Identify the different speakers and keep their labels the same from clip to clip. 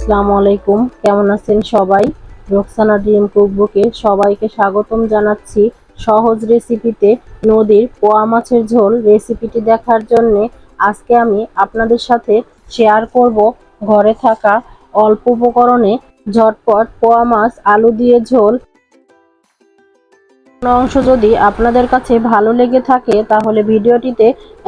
Speaker 1: আসসালামু আলাইকুম। কেমন আছেন সবাই? রোকসানা ড্রিম কুকবুকে সবাইকে স্বাগতম জানাচ্ছি সহজ রেসিপিতে নদীর পোয়া মাছের ঝোল রেসিপিটি দেখার জন্য আজকে আমি আপনাদের সাথে শেয়ার করব ঘরে থাকা অল্প উপকরণে ঝটপট পোয়া মাছ, আলু দিয়ে ঝোল। অংশ যদি আপনাদের কাছে ভালো লেগে থাকে, তাহলে ভিডিওটিতে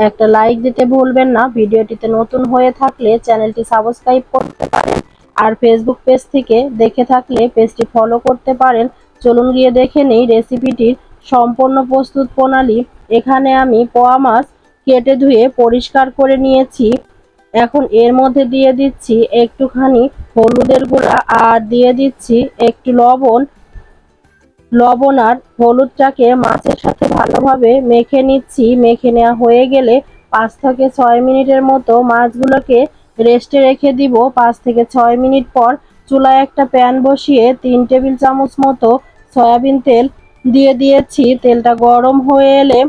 Speaker 1: একটা লাইক দিতে ভুলবেন না। ভিডিওটিতে নতুন হয়ে থাকলে চ্যানেলটি সাবস্ক্রাইব করতে পারেন। আর ফেসবুক পেজ থেকে দেখে থাকলে পেজটি ফলো করতে পারেন। চলুন গিয়ে দেখে নেই রেসিপিটির সম্পূর্ণ প্রস্তুত প্রণালী। এখানে আমি পোয়া মাছ কেটে ধুয়ে পরিষ্কার করে নিয়েছি। এখন এর মধ্যে দিয়ে দিচ্ছি একটুখানি হলুদের গুঁড়া আর দিয়ে দিচ্ছি একটু লবণ। লবণ আর হলুদটাকে মাছের সাথে ভালোভাবে মেখে নিচ্ছি। মেখে নেওয়া হয়ে গেলে পাঁচ থেকে ছয় মিনিটের মতো মাছগুলোকে রেস্টে রেখে দিব পাঁচ থেকে ছয় মিনিট পর চুলায় একটা প্যান বসিয়ে তিন টেবিল চামচ মতো সয়াবিন তেল দিয়ে দিয়েছি। তেলটা গরম হয়ে এলে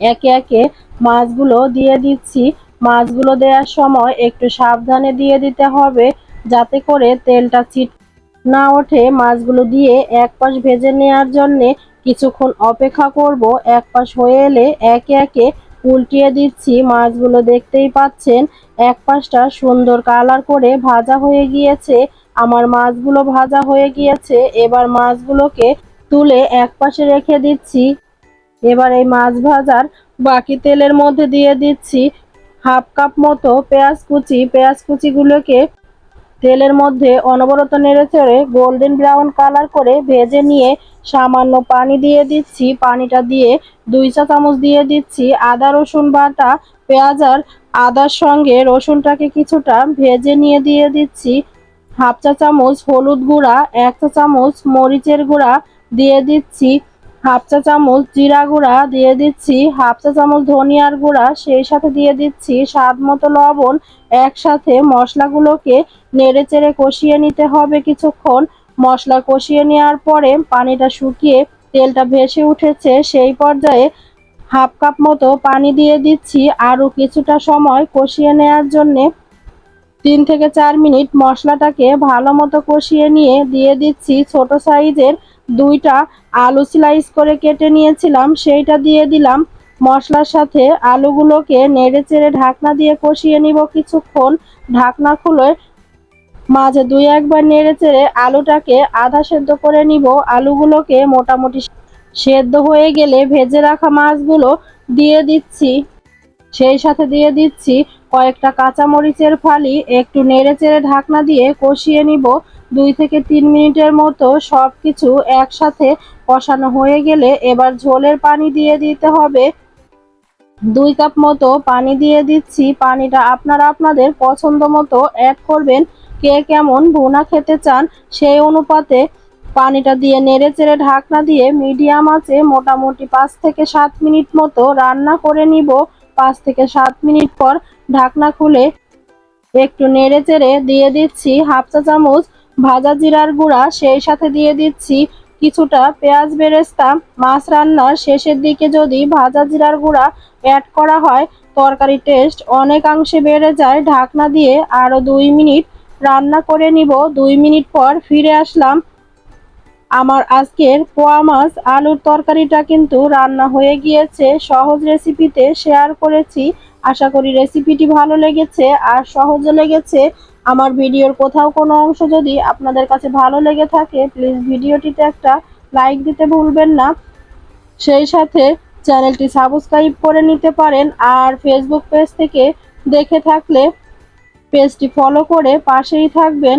Speaker 1: একে একে মাছগুলো দিয়ে দিচ্ছি। মাছগুলো দেওয়ার সময় একটু সাবধানে দিয়ে দিতে হবে যাতে করে তেলটা চিট না ওঠে। মাছগুলো দিয়ে এক পাশ ভেজে নেওয়ার জন্যে কিছুক্ষণ অপেক্ষা করব। এক পাশ হয়ে এলে একে একে উল্টিয়ে দিচ্ছি, মাছগুলো দেখতেই পাচ্ছেন, এক পাশটা সুন্দর কালার করে ভাজা হয়ে গিয়েছে, আমার মাছগুলো ভাজা হয়ে গিয়েছে, এবার মাছগুলোকে তুলে এক পাশে রেখে দিচ্ছি, এবার এই মাছ ভাজার বাকি তেলের মধ্যে দিয়ে দিচ্ছি, হাফ কাপ মতো পেঁয়াজ কুচি, পেঁয়াজ কুচিগুলোকে তেলের মধ্যে অনবরত নেড়ে চেড়ে গোল্ডেন ব্রাউন কালার করে ভেজে নিয়ে সামান্য পানি দিয়ে দিচ্ছি। পানিটা দিয়ে দুই চা চামচ দিয়ে দিচ্ছি আদা, রসুন বাটা, পেঁয়াজ আর আদার সঙ্গে রসুনটাকে কিছুটা ভেজে নিয়ে দিয়ে দিচ্ছি। হাফ চা চামচ হলুদ গুঁড়া, এক চা চামচ মরিচের গুঁড়া দিয়ে দিচ্ছি। হাফ চা চামচ জিরা গুঁড়া দিয়ে দিচ্ছি, হাফ চা চামচ ধনিয়ার গুঁড়া, সেই সাথে দিয়ে দিচ্ছি স্বাদ মতো লবণ। একসাথে মশলাগুলোকে নেড়ে চেড়ে কষিয়ে নিতে হবে কিছুক্ষণ। মশলা কষিয়ে নেওয়ার পরে পানিটা শুকিয়ে তেলটা ভেসে উঠেছে, সেই পর্যায়ে হাফ কাপ মতো পানি দিয়ে দিচ্ছি। আরও কিছুটা সময় কষিয়ে নেওয়ার জন্যে তিন থেকে চার মিনিট মশলাটাকে ভালো মতো কষিয়ে নিয়ে দিয়ে দিচ্ছি ছোট সাইজের দুইটা আলু স্লাইস করে কেটে নিয়েছিলাম। সেইটা দিয়ে দিলাম। মশলার সাথে আলুগুলোকে নেড়ে চেড়ে ঢাকনা দিয়ে কষিয়ে নিব কিছুক্ষণ। ঢাকনা খুলে মাঝে দুই একবার নেড়ে চেড়ে আলুটাকে আধা সেদ্ধ করে নিব। আলুগুলোকে মোটামুটি সেদ্ধ হয়ে গেলে ভেজে রাখা মাছগুলো দিয়ে দিচ্ছি। সেই সাথে দিয়ে দিচ্ছি কয়েকটা কাঁচামরিচের ফালি, একটু নেড়ে চেড়ে ঢাকনা দিয়ে কষিয়ে নিব। দুই থেকে তিন মিনিটের মতো সব কিছু একসাথে কষানো হয়ে গেলে এবার ঝোলের পানি দিয়ে দিতে হবে। দুই কাপ মতো পানি দিয়ে দিচ্ছি। পানিটা আপনারা আপনাদের পছন্দ মতো অ্যাড করবেন। কে কেমন ভুনা খেতে চান সেই অনুপাতে পানিটা দিয়ে নেড়ে চেড়ে ঢাকনা দিয়ে মিডিয়াম আছে মোটামুটি পাঁচ থেকে সাত মিনিট মতো রান্না করে নিব। পাঁচ থেকে সাত মিনিট পর ঢাকনা খুলে একটু নেড়ে চেড়ে দিয়ে দিচ্ছি হাফ চা চামচ ভাজা জিরার গুঁড়া, সেই সাথে দিয়ে দিচ্ছি কিছুটা পেঁয়াজ বেরেস্তা। মাছ রান্নার শেষের দিকে যদি ভাজা জিরার গুঁড়া অ্যাড করা হয়, তরকারি টেস্ট অনেকাংশে বেড়ে যায়। ঢাকনা দিয়ে আরও দুই মিনিট রান্না করে নিব। দুই মিনিট পর ফিরে আসলাম। আমার আজকের পোয়া মাছ, আলুর তরকারিটা কিন্তু রান্না হয়ে গিয়েছে। সহজ রেসিপিতে শেয়ার করেছি। আশা করি রেসিপিটি ভালো লেগেছে। আর সহজে লেগেছে আমার ভিডিওর কোথাও কোনো অংশ যদি আপনাদের কাছে ভালো লেগে থাকে প্লিজ ভিডিওটিতে একটা লাইক দিতে ভুলবেন না। সেই সাথে চ্যানেলটি সাবস্ক্রাইব করে নিতে পারেন। আর ফেসবুক পেজ থেকে দেখে থাকলে পেজটি ফলো করে পাশেই থাকবেন।